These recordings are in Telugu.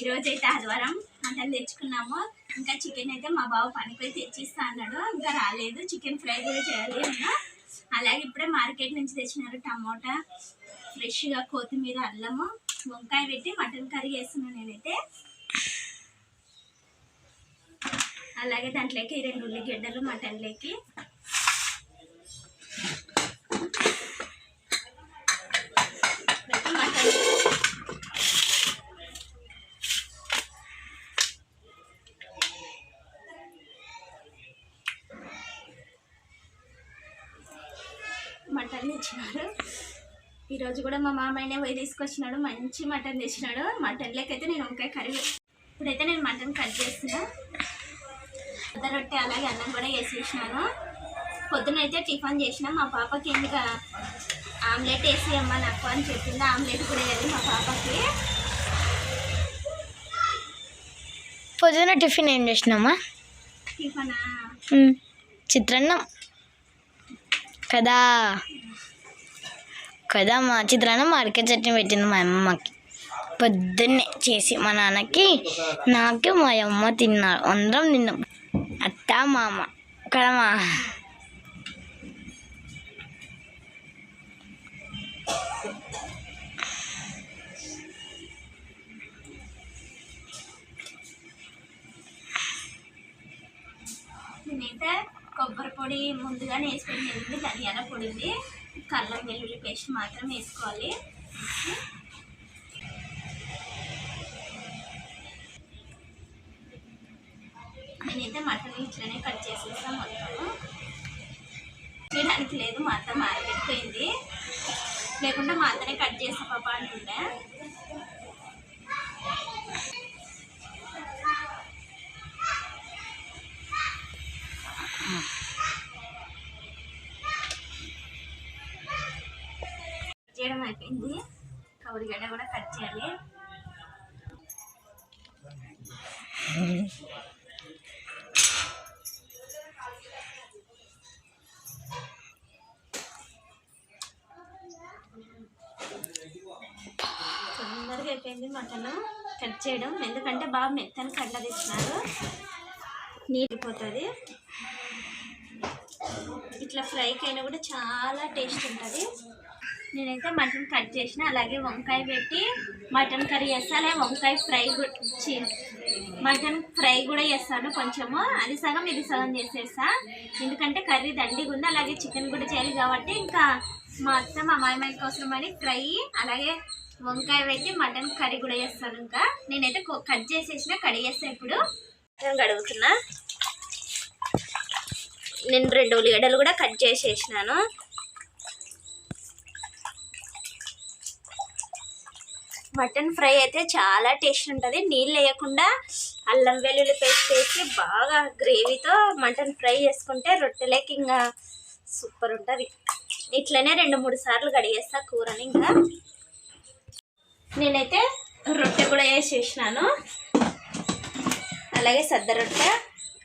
ఈరోజు అయితే ఆదివారం మటన్ తెచ్చుకున్నాము. ఇంకా చికెన్ అయితే మా బాబు పనిపోయి తెచ్చిస్తా అన్నాడు. ఇంకా రాలేదు. చికెన్ ఫ్రై కూడా చేయాలి నేను. అలాగే ఇప్పుడే మార్కెట్ నుంచి తెచ్చినారు టమోటా. ఫ్రెష్గా కొత్తిమీర అల్లము వంకాయ పెట్టి మటన్ కర్రీ చేస్తున్నాను నేనైతే. అలాగే దాంట్లోకి రెండు ఉల్లిగడ్డలు మటన్లోకి పెట్టి మటన్ మటన్ తెచ్చినాడు ఈరోజు కూడా మా మామయ్యనే పోయి తీసుకొచ్చినాడు. మంచి మటన్ తెచ్చినాడు. మటన్ అయితే నేను వంకాయ కర్రీ ఇప్పుడైతే నేను మటన్ కట్ చేస్తున్నా. పెద్ద రొట్టె అలాగే అన్నం కూడా వేసేసినాను. పొద్దునైతే టిఫిన్ చేసిన. మా పాపకి ఎందుకు ఆమ్లెట్ వేసి అమ్మ నాకు అని చెప్పింది. ఆమ్లెట్ కూడా వేయాలి మా పాపకి. పొద్దున టిఫిన్ ఏం చేసినామా? టిఫిన్? చిత్రాన్నం. కదా? కదా మా చిత్రాన్న మార్కెట్ చట్నీ పెట్టింది మా అమ్మకి. పొద్దున్నే చేసి మా నాన్నకి నాకు మా అమ్మ తిన్నారు. అందరం తిన్నాం. అత్త మామ. కదా మా కొబ్బరి పొడి ముందుగానే వేసుకొని వెళ్ళింది ధనియాల పొడిది కల్లం వెల్లుల్లి పేస్ట్ మాత్రం వేసుకోవాలి. నేనైతే మటన్ ఇట్లనే కట్ చేసేస్తాం మొత్తము చేయడానికి లేదు మా అత్త మార్కెట్ పోయింది. మా అత్తనే కట్ చేస్తా పాప అని ఉండే. అయిపోయింది. కౌరిగడ్డ కూడా కట్ చేయాలి. తొందరగా అయిపోయింది మటన్. కట్ చేయడం. ఎందుకంటే బాగా మెత్తని కట్ల తెచ్చినారు. నీరిపోతుంది ఇట్లా ఫ్రైకి అయినా కూడా చాలా టేస్ట్ ఉంటుంది. నేనైతే మటన్ కట్ చేసిన అలాగే వంకాయ పెట్టి మటన్ కర్రీ చేస్తాను వంకాయ ఫ్రై కూడా చి- మటన్ ఫ్రై కూడా చేస్తాను కొంచెము. అది సగం ఇది సగం చేసేస్తా. ఎందుకంటే కర్రీ దండిగా ఉంది అలాగే చికెన్ కూడా చేయాలి కాబట్టి ఇంకా మా అత్త మా మామయ్య కోసం అని ఫ్రై అలాగే వంకాయ పెట్టి మటన్ కర్రీ కూడా చేస్తాను ఇంకా. నేనైతే కట్ చేసేసిన కడిగేస్తా ఇప్పుడు. నేను కడుగుతున్నా. నేను రెండు ఉల్లిగడ్డలు కూడా కట్ చేసేసినాను. మటన్ ఫ్రై అయితే చాలా టేస్ట్ ఉంటుంది. నీళ్ళు వేయకుండా అల్లం వెల్లుల్లి పేస్ట్ వేసి బాగా గ్రేవీతో మటన్ ఫ్రై చేసుకుంటే రొట్టెలకి ఇంకా సూపర్ ఉంటుంది. ఇట్లనే రెండు మూడు సార్లు కడిగేస్తా కూరని ఇంకా. నేనైతే రొట్టె కూడా వేసేసినాను అలాగే సద్ద రొట్టె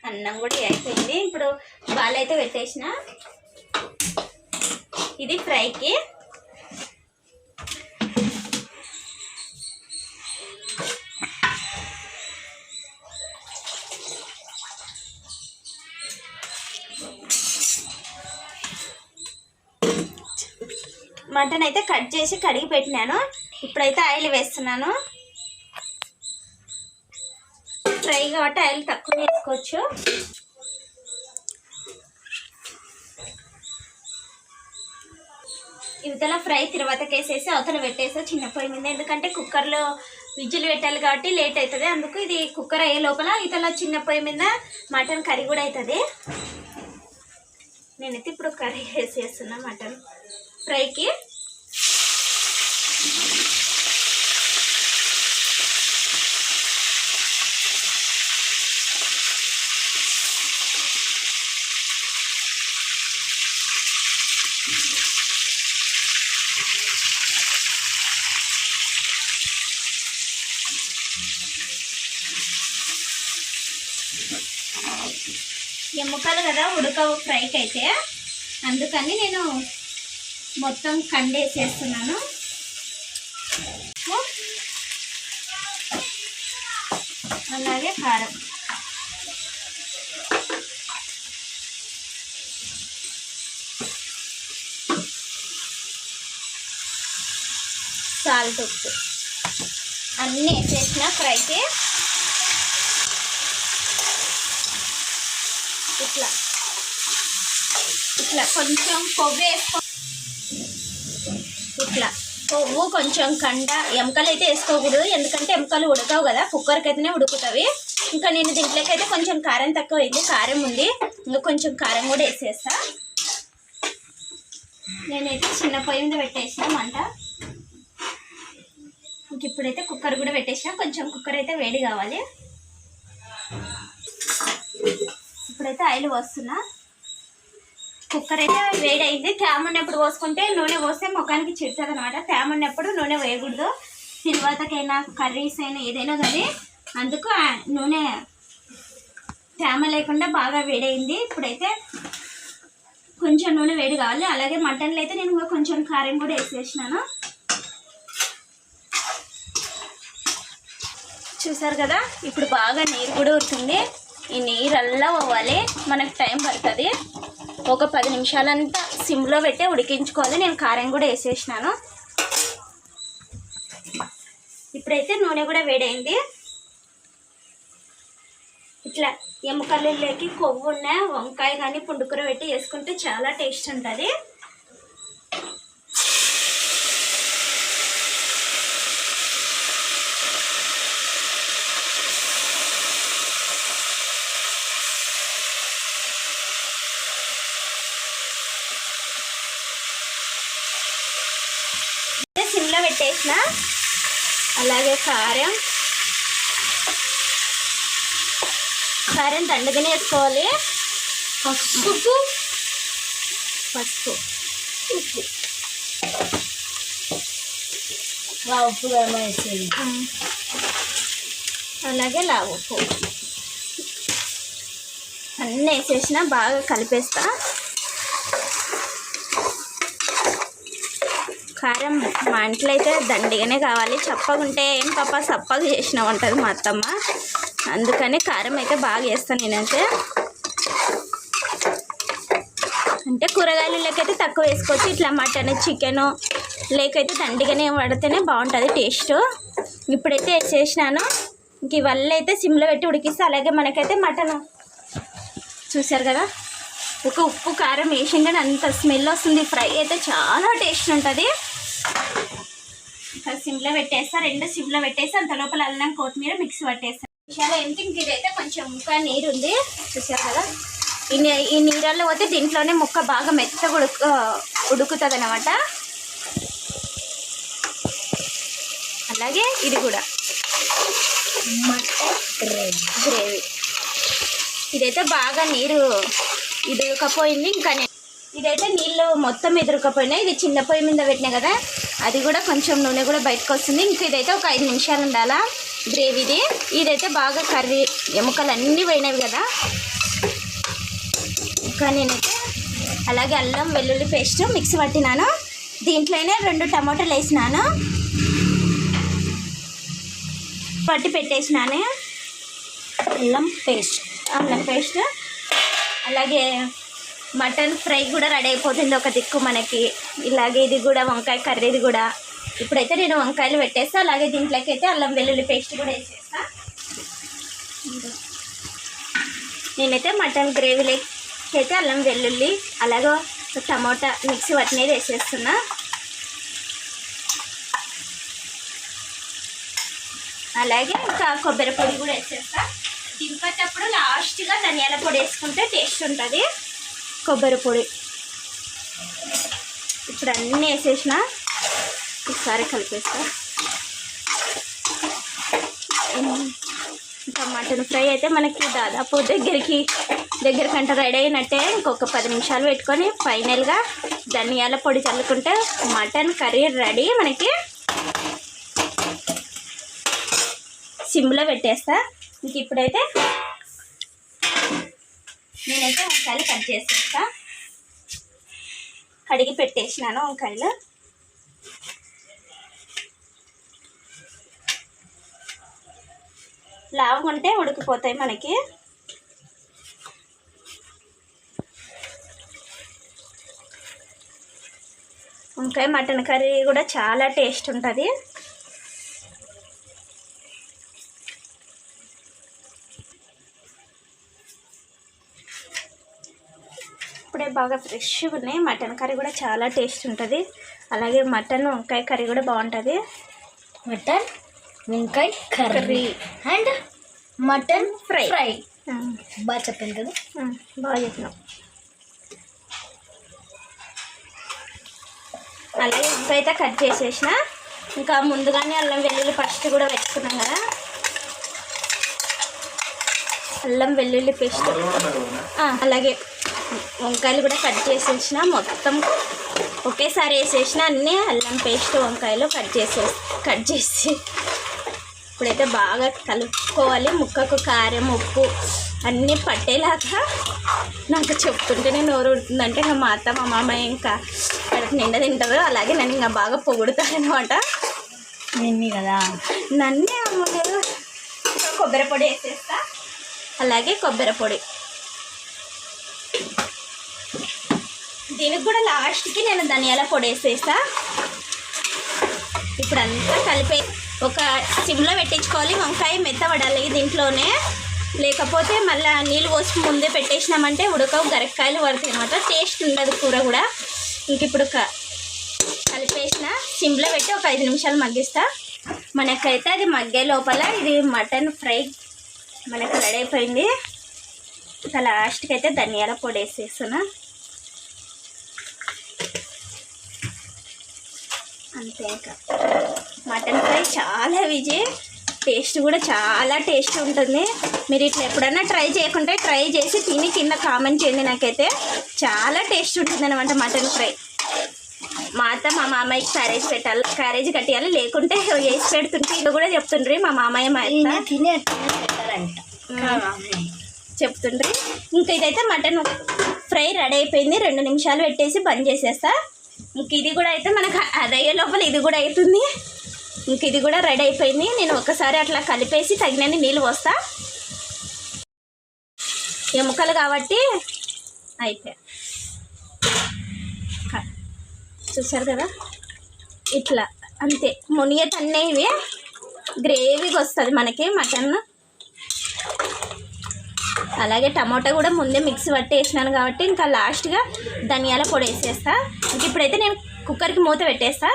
అన్నం కూడా అయిపోయింది. ఇప్పుడు బాలైతే పెట్టేసిన. ఇది ఫ్రైకి. మటన్ అయితే కట్ చేసి కడిగి పెట్టినాను. ఇప్పుడైతే ఆయిల్ వేస్తున్నాను. ఫ్రై కాబట్టి ఆయిల్ తక్కువ వేసుకోవచ్చు. ఇవతల ఫ్రై తిరువాతకేసేసి అవతల పెట్టేసి చిన్న పొయ్యి మీద. ఎందుకంటే కుక్కర్లో విజులు పెట్టాలి కాబట్టి లేట్ అవుతుంది అందుకు ఇది కుక్కర్ అయ్యే లోపల ఇతల చిన్న పొయ్యి మీద మటన్ కర్రీ కూడా అవుతుంది నేనైతే ఇప్పుడు కర్రీ వేసేస్తున్నా మటన్. ఫ్రైకి. ఎముకలు కదా ఉడకవు ఫ్రైకి అయితే అందుకని నేను మొత్తం కండేసేస్తున్నాను అలాగే కారం. సాల్ట్ ఉప్పు. అన్నీ వేసేసిన ఫ్రైకి. ఇట్లా. ఇట్లా కొంచెం కొవ్వు వేసుకో అట్లా. కొవ్వు కొంచెం కండ ఎముకలు అయితే వేసుకోకూడదు. ఎందుకంటే ఎముకలు ఉడకవు కదా కుక్కర్కి అయితేనే ఉడుకుతావి. ఇంకా నేను దీంట్లోకి అయితే కొంచెం కారం తక్కువ అయింది కారం ఉంది. ఇంకా కొంచెం కారం కూడా వేసేస్తా. నేనైతే చిన్న పొయ్యి మీద పెట్టేసిన మంట. ఇంక ఇప్పుడైతే కుక్కర్ కూడా పెట్టేసిన. కొంచెం కుక్కర్ అయితే వేడి కావాలి. ఇప్పుడైతే ఆయిల్ వస్తున్నా కుక్కర్ అయితే వేడి అయింది తేమ ఉన్నప్పుడు పోసుకుంటే నూనె పోస్తే ముఖానికి చిడుతుంది అనమాట తేమ ఉన్నప్పుడు నూనె వేయకూడదు తిరువాతకైనా కర్రీస్ అయినా ఏదైనా కానీ అందుకు నూనె తేమ లేకుండా బాగా వేడైంది. ఇప్పుడైతే కొంచెం నూనె వేడి కావాలి. అలాగే మటన్లో అయితే నేను కొంచెం కారం కూడా వేసేసినాను. చూసారు కదా? ఇప్పుడు బాగా నీరు కూడా ఉడుతుంది ఈ నీరు అల్లా పోవాలి. మనకు టైం పడుతుంది. ఒక పది నిమిషాలంతా సిమ్లో పెట్టి ఉడికించుకోవాలి. నేను కారం కూడా వేసేసినాను. ఇప్పుడైతే నూనె కూడా వేడైంది. ఇట్లా ఎముకలలోకి కొవ్వు ఉన్న వంకాయ కానీ పుండుకూర పెట్టి వేసుకుంటే చాలా టేస్ట్ ఉంటుంది సిమ్లో పెట్టేసిన అలాగే కారం కారం దండగానే వేసుకోవాలి. పసుపు పసుపు. ఉప్పు. ఉప్పు వేసేది అలాగే లావు ఉప్పు. అన్నీ వేసేసిన బాగా కలిపేస్తా. కారం మా ఇంట్లో అయితే దండిగానే కావాలి. చప్పగా ఉంటే ఏం పాప సప్పగా చేసిన ఉంటుంది మా అత్తమ్మ. అందుకని కారం అయితే బాగా వేస్తాను నేనైతే. అంటే కూరగాయలు లేకైతే తక్కువ వేసుకోవచ్చు. ఇట్లా మటన్ చికెన్ లేకైతే దండిగానే పడితేనే బాగుంటుంది టేస్ట్. ఇప్పుడైతే వేసేసినాను ఇంక ఇవల్ల అయితే సిమ్లో పెట్టి ఉడికిస్తే. అలాగే మనకైతే మటన్. చూసారు కదా? ఒక ఉప్పు కారం వేసిందని అంత స్మెల్ వస్తుంది. ఫ్రై అయితే చాలా టేస్ట్ ఉంటుంది. సిమ్లో పెట్టేస్తా రెండు సిమ్లో పెట్టేసి అంత లోపల అల్లం కొత్తిమీర మిక్స్ పట్టేస్తా. చాలా ఏంటి అయితే ఇదైతే కొంచెం ముక్క నీరు ఉంది. చూసారు కదా? ఈ ఈ నీళ్ళల్లో పోతే దీంట్లోనే ముక్క బాగా మెత్తగా ఉడుకు ఉడుకుతుంది అనమాట అలాగే ఇది కూడా. గ్రేవీ. ఇదైతే బాగా నీరు ఇదుకపోయింది. ఇంకా ఇదైతే నీళ్ళు మొత్తం ఎదురుకపోయినాయి. ఇది చిన్న పొయ్యి మీద పెట్టినా కదా? అది కూడా కొంచెం నూనె కూడా బయటకు వస్తుంది. ఇంకా ఇదైతే ఒక ఐదు నిమిషాలు ఉండాలా? గ్రేవీది. ఇదైతే బాగా కర్రీ ఎముకలు అన్నీ పోయినవి కదా? ఇంకా నేనైతే అలాగే అల్లం వెల్లుల్లి పేస్ట్ మిక్సీ పట్టినాను. దీంట్లోనే రెండు టమాటాలు వేసినాను. పట్టి పెట్టేసినాను అల్లం పేస్ట్ అల్లం పేస్ట్. అలాగే మటన్ ఫ్రై కూడా రెడీ అయిపోతుంది ఒక దిక్కు మనకి. ఇలాగే ఇది కూడా వంకాయ కర్రీది కూడా. ఇప్పుడైతే నేను వంకాయలు పెట్టేస్తా అలాగే దీంట్లోకి అయితే అల్లం వెల్లుల్లి పేస్ట్ కూడా వేసేస్తా. నేనైతే మటన్ గ్రేవీలోకి అయితే అల్లం వెల్లుల్లి అలాగే టమోటా మిక్సీ వాటినేది వేసేస్తున్నా. అలాగే ఇంకా కొబ్బరి పొడి కూడా వేసేస్తా. దింపేటప్పుడు లాస్ట్గా ధనియాల పొడి వేసుకుంటే టేస్ట్ ఉంటుంది. కొబ్బరి పొడి. ఇప్పుడు అన్నీ వేసేసిన ఒకసారి కలిపేస్తా. ఇంకా మటన్ ఫ్రై అయితే మనకి దాదాపు దగ్గరికి దగ్గరకంట రెడీ అయినట్టే ఇంకొక పది నిమిషాలు పెట్టుకొని ఫైనల్గా ధనియాల పొడి చల్లుకుంటే మటన్ కర్రీ రెడీ మనకి. సిమ్లో పెట్టేస్తా. ఇంక ఇప్పుడైతే నేనైతే వంకాయలు కట్ చేసేస్తా. కడిగి పెట్టేసినాను వంకాయలు. లావుగా ఉంటే ఉడికిపోతాయి మనకి. వంకాయ మటన్ కర్రీ కూడా చాలా టేస్ట్ ఉంటుంది. బాగా ఫ్రెష్గా ఉన్నాయి. మటన్ కర్రీ కూడా చాలా టేస్ట్ ఉంటుంది. అలాగే మటన్ వంకాయ కర్రీ కూడా బాగుంటుంది. మటన్ వంకాయ curry and mutton fry. Fry. బాగా చెప్పాను కదా? బాగా చెప్పినాం అలాగే వంకాయ అయితే కట్ చేసేసిన. ఇంకా ముందుగానే అల్లం వెల్లుల్లి ఫస్ట్ కూడా పెట్టుకున్నాం కదా? అల్లం వెల్లుల్లి పేస్ట్. అలాగే వంకాయలు కూడా కట్ చేసేసిన మొత్తం ఒకేసారి వేసేసిన అన్నీ అల్లం పేస్ట్ వంకాయలు కట్ చేసే కట్ చేసి ఇప్పుడైతే బాగా కలుపుకోవాలి. ముక్కకు కారం ఉప్పు అన్నీ పట్టేలాగా నాకు చెప్తుంటేనే నోరు ఉడుతుందంటే ఇంకా మా అత్త మా మామయ్య ఇంకా కడుపు నిండా తింటారు. అలాగే నన్ను ఇంకా బాగా పొగుడుతారనమాట నిన్ని కదా? నన్నే అమ్మగారు కొబ్బరి పొడి వేసేస్తా. అలాగే కొబ్బరి పొడి. దీనికి కూడా లాస్ట్కి నేను ధనియాల పొడి వేసేస్తా. ఇప్పుడు అంతా కలిపే ఒక సిమ్లో పెట్టించుకోవాలి వంకాయ మెత్తబడాలి దీంట్లోనే. లేకపోతే మళ్ళీ నీళ్ళు పోసి ముందే పెట్టేసినామంటే ఉడకవు గరక్కాయలు పడతాయి అనమాట టేస్ట్ ఉండదు కూర కూడా. ఇంక ఇప్పుడు క- కలిపేసిన సిమ్లో పెట్టి ఒక ఐదు నిమిషాలు మగ్గిస్తా. మనకైతే అది మగ్గే లోపల ఇది మటన్ ఫ్రై. మనకు రెడీ అయిపోయింది. ఇక లాస్ట్కి అయితే ధనియాల పొడి వేసేస్తున్నా. అంతే ఇంకా. మటన్ ఫ్రై చాలా విజయ్ టేస్ట్ కూడా చాలా టేస్ట్ ఉంటుంది. మీరు ఇట్లా ఎప్పుడన్నా ట్రై చేయకుంటే ట్రై చేసి తిని కింద కామెంట్ చేయండి నాకైతే. చాలా టేస్ట్ ఉంటుంది అనమాట మటన్ ఫ్రై. మా అత్త మా మామయ్యకి క్యారేజ్ పెట్టాలి. క్యారేజ్ కట్టియాలి. లేకుంటే వేసి పెడుతుంటే ఇది కూడా చెప్తుండ్రి మా మామయ్య మా చెప్తుండ్రి. ఇంకా ఇదైతే మటన్ ఫ్రై రెడీ అయిపోయింది. రెండు నిమిషాలు పెట్టేసి బంద్ చేసేస్తా. ఇంక ఇది కూడా అయితే మనకు అదయ్యే లోపల ఇది కూడా అవుతుంది. ఇంక ఇది కూడా రెడీ అయిపోయింది. నేను ఒకసారి అట్లా కలిపేసి తగినన్ని నీళ్ళు పోస్తా. ఎముకలు కాబట్టి అయిపోయా. చూసారు కదా? ఇట్లా అంతే. మునిగే తన్నేవి ఇవి. గ్రేవీగా వస్తుంది మనకి మటన్. అలాగే టమాటా కూడా ముందే మిక్సీ పట్టి వేసినాను కాబట్టి ఇంకా లాస్ట్గా ధనియాల పొడి వేసేస్తా. ఇంక ఇప్పుడైతే నేను కుక్కర్కి మూత పెట్టేస్తా.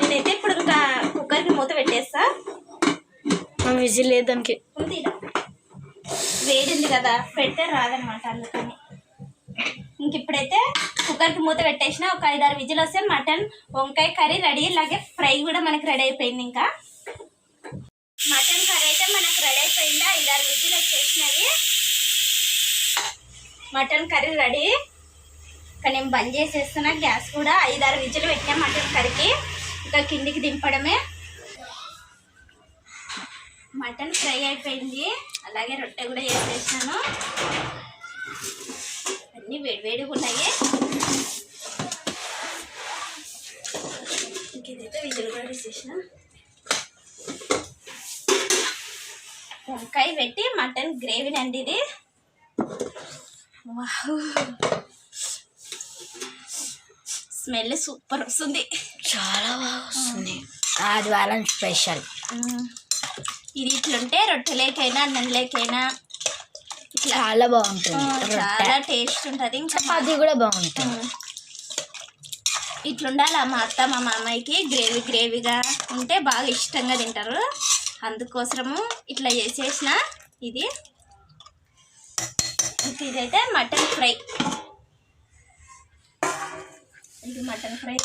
నేనైతే ఇప్పుడు ఇంకా కుక్కర్కి మూత పెట్టేస్తా. విజిల్ లేదు దానికి. వేడింది కదా పెడితే రాదనమాట అందుకని. ఇంక ఇప్పుడైతే కుక్కర్కి మూత పెట్టేసిన ఒక ఐదారు విజిల్ వస్తే మటన్ వంకాయ కర్రీ రెడీ అలాగే ఫ్రై కూడా మనకి రెడీ అయిపోయింది ఇంకా. మటన్ కర్రీ అయితే మనకు రెడీ అయిపోయిందా? ఐదారు విజిల్ వచ్చేసినవి. Mutton curry ready. ఇంకా నేను బంద్ చేసేస్తున్నా గ్యాస్ కూడా. ఐదారు విజులు పెట్టినా మటన్ కర్రీకి. ఇంకా కిందికి దింపడమే. మటన్ ఫ్రై అయిపోయింది. అలాగే రొట్టె కూడా చేసేసాను అన్నీ వేడివేడిగా ఉన్నాయి. ఇంకేదైతే విజులు కూడా తీసేసిన. వంకాయ పెట్టి మటన్ గ్రేవీ అండి ఇది. స్మెల్ సూపర్ వస్తుంది. చాలా బాగా వస్తుంది. ఆదివారం స్పెషల్. ఇది ఇట్లుంటే రొట్టెలేకైనా అన్నంలేకైనా ఇట్లా. చాలా బాగుంటుంది. చాలా టేస్ట్ ఉంటుంది. ఇంకా చపాతీ కూడా బాగుంటుంది. ఇట్లుండాలి మా అత్త మా మామయ్యకి గ్రేవీ గ్రేవీగా ఉంటే బాగా ఇష్టంగా తింటారు. అందుకోసము ఇట్లా చేసేసిన ఇది. ఇదైతే మటన్ ఫ్రై. ఇది మటన్ ఫ్రై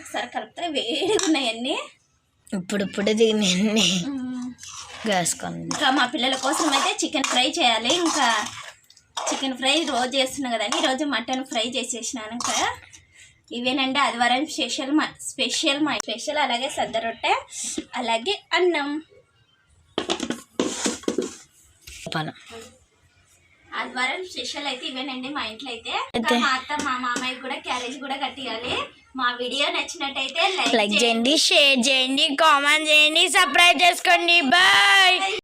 ఒకసారి కలిపితే వేడిగా ఉన్నాయి అన్నీ. ఇప్పుడు ఇప్పుడు దీన్ని వేసుకుంది ఇంకా మా పిల్లల కోసం అయితే చికెన్ ఫ్రై చేయాలి. ఇంకా చికెన్ ఫ్రై రోజు చేస్తున్నా కదండి ఈరోజు మటన్ ఫ్రై చేసేసినాను ఇంకా. ఇవేనండి ఆదివారం స్పెషల్ మా స్పెషల్ మా స్పెషల్ అలాగే సద్ద రొట్టె అలాగే అన్నం. ఆదివారం స్పెషల్ అయితే ఇవేనండి మా ఇంట్లో అయితే? మా అత్త మా మామయ్య కూడా క్యారేజ్ కూడా కట్టియాలి. మా వీడియో నచ్చినట్టయితే లైక్ చేయండి షేర్ చేయండి కామెంట్ చేయండి సబ్స్క్రైబ్ చేసుకోండి. బాయ్